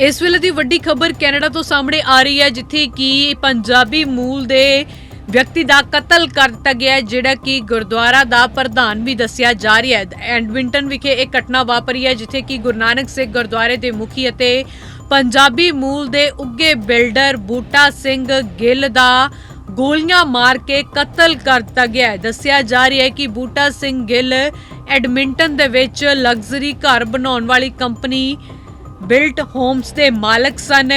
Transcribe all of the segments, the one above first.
ਇਸ ਵੇਲੇ ਦੀ ਵੱਡੀ ਖਬਰ ਕੈਨੇਡਾ ਤੋਂ ਸਾਹਮਣੇ ਆ ਰਹੀ ਹੈ, ਜਿੱਥੇ ਕਿ ਪੰਜਾਬੀ ਮੂਲ ਦੇ ਵਿਅਕਤੀ ਦਾ ਕਤਲ ਕਰ ਦਿੱਤਾ ਗਿਆ ਹੈ, ਜਿਹੜਾ ਕਿ ਗੁਰਦੁਆਰਾ ਦਾ ਪ੍ਰਧਾਨ ਵੀ ਦੱਸਿਆ ਜਾ ਰਿਹਾ ਹੈ। ਐਡਮਿੰਟਨ ਵਿਖੇ ਇਹ ਘਟਨਾ ਵਾਪਰੀ ਹੈ, ਜਿੱਥੇ ਕਿ ਗੁਰੂ ਨਾਨਕ ਸਿੰਘ ਗੁਰਦੁਆਰੇ ਦੇ ਮੁਖੀ ਅਤੇ ਪੰਜਾਬੀ ਮੂਲ ਦੇ ਉੱਗੇ ਬਿਲਡਰ ਬੂਟਾ ਸਿੰਘ ਗਿੱਲ ਦਾ ਗੋਲੀਆਂ ਮਾਰ ਕੇ ਕਤਲ ਕਰ ਦਿੱਤਾ ਗਿਆ ਹੈ। ਦੱਸਿਆ ਜਾ ਰਿਹਾ ਹੈ ਕਿ ਬੂਟਾ ਸਿੰਘ ਗਿੱਲ ਐਡਮਿੰਟਨ ਦੇ ਵਿੱਚ ਲਗਜ਼ਰੀ ਘਰ ਬਣਾਉਣ ਵਾਲੀ ਕੰਪਨੀ ਬਿਲਟ ਹੋਮਸ ਦੇ ਮਾਲਕ ਸਨ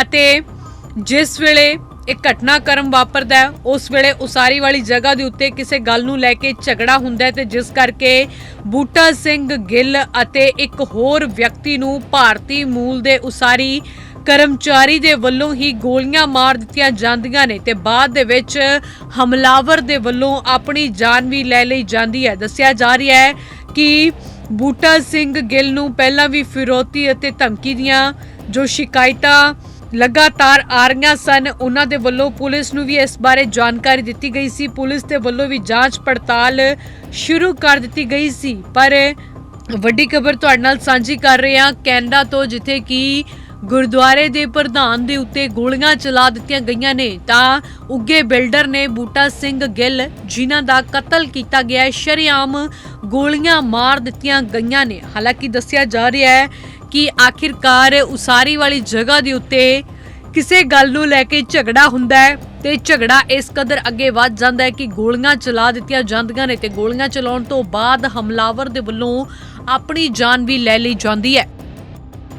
ਅਤੇ ਜਿਸ ਵੇਲੇ ਇਹ ਘਟਨਾਕ੍ਰਮ ਵਾਪਰਦਾ ਹੈ, ਉਸ ਵੇਲੇ ਉਸਾਰੀ ਵਾਲੀ ਜਗ੍ਹਾ ਦੇ ਉੱਤੇ ਕਿਸੇ ਗੱਲ ਨੂੰ ਲੈ ਕੇ ਝਗੜਾ ਹੁੰਦਾ ਹੈ ਤੇ ਜਿਸ ਕਰਕੇ ਬੂਟਾ ਸਿੰਘ ਗਿੱਲ ਅਤੇ ਇੱਕ ਹੋਰ ਵਿਅਕਤੀ ਨੂੰ ਭਾਰਤੀ ਮੂਲ ਦੇ ਉਸਾਰੀ ਕਰਮਚਾਰੀ ਦੇ ਵੱਲੋਂ ਹੀ ਗੋਲੀਆਂ ਮਾਰ ਦਿੱਤੀਆਂ ਜਾਂਦੀਆਂ ਨੇ ਤੇ ਬਾਅਦ ਦੇ ਵਿੱਚ ਹਮਲਾਵਰ ਦੇ ਵੱਲੋਂ ਆਪਣੀ ਜਾਨ ਵੀ ਲੈ ਲਈ ਜਾਂਦੀ ਹੈ। ਦੱਸਿਆ ਜਾ ਰਿਹਾ ਹੈ ਕਿ ਬੂਟਾ ਸਿੰਘ ਗਿੱਲ ਨੂੰ ਪਹਿਲਾਂ ਵੀ ਫਿਰੌਤੀ ਅਤੇ ਧਮਕੀ ਦੀਆਂ ਜੋ ਸ਼ਿਕਾਇਤਾਂ ਲਗਾਤਾਰ ਆ ਰਹੀਆਂ ਸਨ, ਉਹਨਾਂ ਦੇ ਵੱਲੋਂ ਪੁਲਿਸ ਨੂੰ ਵੀ ਇਸ ਬਾਰੇ ਜਾਣਕਾਰੀ ਦਿੱਤੀ ਗਈ ਸੀ। ਪੁਲਿਸ ਦੇ ਵੱਲੋਂ ਵੀ ਜਾਂਚ ਪੜਤਾਲ ਸ਼ੁਰੂ ਕਰ ਦਿੱਤੀ ਗਈ ਸੀ। ਪਰ ਵੱਡੀ ਖਬਰ ਤੁਹਾਡੇ ਨਾਲ ਸਾਂਝੀ ਕਰ ਰਹੇ ਹਾਂ, ਕੈਨੇਡਾ ਤੋਂ ਜਿੱਥੇ ਕਿ ਗੁਰਦੁਆਰੇ ਦੇ ਪ੍ਰਧਾਨ ਦੇ ਉੱਤੇ ਗੋਲੀਆਂ ਚਲਾ ਦਿੱਤੀਆਂ ਗਈਆਂ ਨੇ, ਤਾਂ ਉੱਗੇ ਬਿਲਡਰ ਨੇ ਬੂਟਾ ਸਿੰਘ ਗਿੱਲ, ਜਿਨ੍ਹਾਂ ਦਾ ਕਤਲ ਕੀਤਾ ਗਿਆ ਹੈ, ਸ਼ਰੇਆਮ ਗੋਲੀਆਂ ਮਾਰ ਦਿੱਤੀਆਂ ਗਈਆਂ ਨੇ। ਹਾਲਾਂਕਿ ਦੱਸਿਆ ਜਾ ਰਿਹਾ ਹੈ ਕਿ ਆਖਿਰਕਾਰ ਉਸਾਰੀ ਵਾਲੀ ਜਗ੍ਹਾ ਦੇ ਉੱਤੇ ਕਿਸੇ ਗੱਲ ਨੂੰ ਲੈ ਕੇ ਝਗੜਾ ਹੁੰਦਾ ਹੈ ਤੇ ਝਗੜਾ ਇਸ ਕਦਰ ਅੱਗੇ ਵੱਧ ਜਾਂਦਾ ਹੈ ਕਿ ਗੋਲੀਆਂ ਚਲਾ ਦਿੱਤੀਆਂ ਜਾਂਦੀਆਂ ਨੇ ਤੇ ਗੋਲੀਆਂ ਚਲਾਉਣ ਤੋਂ ਬਾਅਦ ਹਮਲਾਵਰ ਦੇ ਵੱਲੋਂ ਆਪਣੀ ਜਾਨ ਵੀ ਲੈ ਲਈ ਜਾਂਦੀ ਹੈ।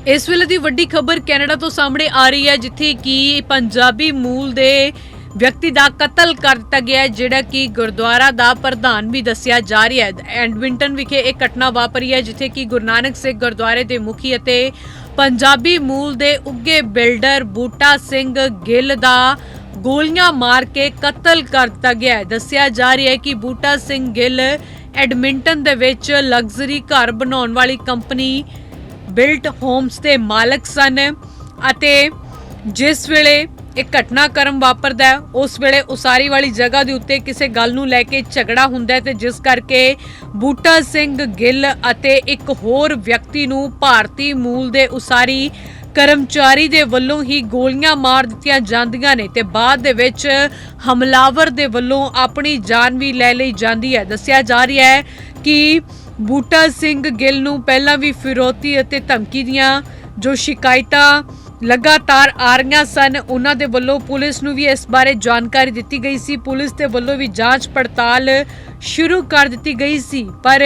ਇਸ ਵੇਲੇ ਦੀ ਵੱਡੀ ਖਬਰ ਕੈਨੇਡਾ ਤੋਂ ਸਾਹਮਣੇ ਆ ਰਹੀ ਹੈ, ਜਿੱਥੇ ਕਿ ਪੰਜਾਬੀ ਮੂਲ ਦੇ ਵਿਅਕਤੀ ਦਾ ਕਤਲ ਕਰ ਦਿੱਤਾ ਗਿਆ ਜਿਹੜਾ ਕਿ ਗੁਰਦੁਆਰਾ ਦਾ ਪ੍ਰਧਾਨ ਵੀ ਦੱਸਿਆ ਜਾ ਰਿਹਾ ਹੈ। ਐਡਮਿੰਟਨ ਵਿਖੇ ਇਹ ਘਟਨਾ ਵਾਪਰੀ ਹੈ, ਜਿੱਥੇ ਕਿ ਗੁਰੂ ਨਾਨਕ ਸਿੰਘ ਗੁਰਦੁਆਰੇ ਦੇ ਮੁਖੀ ਅਤੇ ਪੰਜਾਬੀ ਮੂਲ ਦੇ ਉੱਗੇ ਬਿਲਡਰ ਬੂਟਾ ਸਿੰਘ ਗਿੱਲ ਦਾ ਗੋਲੀਆਂ ਮਾਰ ਕੇ ਕਤਲ ਕਰ ਦਿੱਤਾ ਗਿਆ ਹੈ। ਦੱਸਿਆ ਜਾ ਰਿਹਾ ਹੈ ਕਿ ਬੂਟਾ ਸਿੰਘ ਗਿੱਲ ਐਡਮਿੰਟਨ ਦੇ ਵਿੱਚ ਲਗਜ਼ਰੀ ਘਰ ਬਣਾਉਣ ਵਾਲੀ ਕੰਪਨੀ ਬਿਲਟ ਹੋਮਸ ਦੇ ਮਾਲਕ ਸਨ ਅਤੇ ਜਿਸ ਵੇਲੇ ਇਹ ਘਟਨਾਕ੍ਰਮ ਵਾਪਰਦਾ ਹੈ, ਉਸ ਵੇਲੇ ਉਸਾਰੀ ਵਾਲੀ ਜਗ੍ਹਾ ਦੇ ਉੱਤੇ ਕਿਸੇ ਗੱਲ ਨੂੰ ਲੈ ਕੇ ਝਗੜਾ ਹੁੰਦਾ ਹੈ ਤੇ ਜਿਸ ਕਰਕੇ ਬੂਟਾ ਸਿੰਘ ਗਿੱਲ ਅਤੇ ਇੱਕ ਹੋਰ ਵਿਅਕਤੀ ਨੂੰ ਭਾਰਤੀ ਮੂਲ ਦੇ ਉਸਾਰੀ ਕਰਮਚਾਰੀ ਦੇ ਵੱਲੋਂ ਹੀ ਗੋਲੀਆਂ ਮਾਰ ਦਿੱਤੀਆਂ ਜਾਂਦੀਆਂ ਨੇ ਤੇ ਬਾਅਦ ਦੇ ਵਿੱਚ ਹਮਲਾਵਰ ਦੇ ਵੱਲੋਂ ਆਪਣੀ ਜਾਨ ਵੀ ਲੈ ਲਈ ਜਾਂਦੀ ਹੈ। ਦੱਸਿਆ ਜਾ ਰਿਹਾ ਹੈ ਕਿ ਬੂਟਾ ਸਿੰਘ ਗਿੱਲ ਨੂੰ ਪਹਿਲਾਂ ਵੀ ਫਿਰੌਤੀ ਅਤੇ ਧਮਕੀ ਦੀਆਂ ਜੋ ਸ਼ਿਕਾਇਤਾਂ ਲਗਾਤਾਰ ਆ ਰਹੀਆਂ ਸਨ, ਉਹਨਾਂ ਦੇ ਵੱਲੋਂ ਪੁਲਿਸ ਨੂੰ ਵੀ ਇਸ ਬਾਰੇ ਜਾਣਕਾਰੀ ਦਿੱਤੀ ਗਈ ਸੀ। ਪੁਲਿਸ ਦੇ ਵੱਲੋਂ ਵੀ ਜਾਂਚ ਪੜਤਾਲ ਸ਼ੁਰੂ ਕਰ ਦਿੱਤੀ ਗਈ ਸੀ। ਪਰ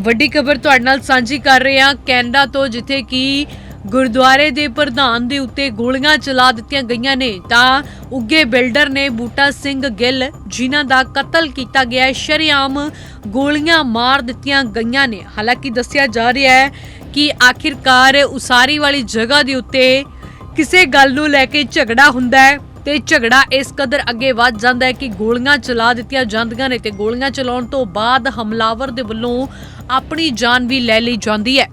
ਵੱਡੀ ਖਬਰ ਤੁਹਾਡੇ ਨਾਲ ਸਾਂਝੀ ਕਰ ਰਹੇ ਹਾਂ, ਕੈਨੇਡਾ ਤੋਂ, ਜਿੱਥੇ ਕਿ ਗੁਰਦੁਆਰੇ ਦੇ ਪ੍ਰਧਾਨ ਦੇ ਉੱਤੇ ਗੋਲੀਆਂ ਚਲਾ ਦਿੱਤੀਆਂ ਗਈਆਂ ਨੇ। ਤਾਂ ਉੱਗੇ ਬਿਲਡਰ ਨੇ ਬੂਟਾ ਸਿੰਘ ਗਿੱਲ, ਜਿਨ੍ਹਾਂ ਦਾ ਕਤਲ ਕੀਤਾ ਗਿਆ ਹੈ, ਸ਼ਰੇਆਮ ਗੋਲੀਆਂ ਮਾਰ ਦਿੱਤੀਆਂ ਗਈਆਂ ਨੇ। ਹਾਲਾਂਕਿ ਦੱਸਿਆ ਜਾ ਰਿਹਾ ਹੈ ਕਿ ਆਖਿਰਕਾਰ ਉਸਾਰੀ ਵਾਲੀ ਜਗ੍ਹਾ ਦੇ ਉੱਤੇ ਕਿਸੇ ਗੱਲ ਨੂੰ ਲੈ ਕੇ ਝਗੜਾ ਹੁੰਦਾ ਹੈ ਤੇ ਝਗੜਾ ਇਸ ਕਦਰ ਅੱਗੇ ਵੱਧ ਜਾਂਦਾ ਹੈ ਕਿ ਗੋਲੀਆਂ ਚਲਾ ਦਿੱਤੀਆਂ ਜਾਂਦੀਆਂ ਨੇ ਤੇ ਗੋਲੀਆਂ ਚਲਾਉਣ ਤੋਂ ਬਾਅਦ ਹਮਲਾਵਰ ਦੇ ਵੱਲੋਂ ਆਪਣੀ ਜਾਨ ਵੀ ਲੈ ਲਈ ਜਾਂਦੀ ਹੈ।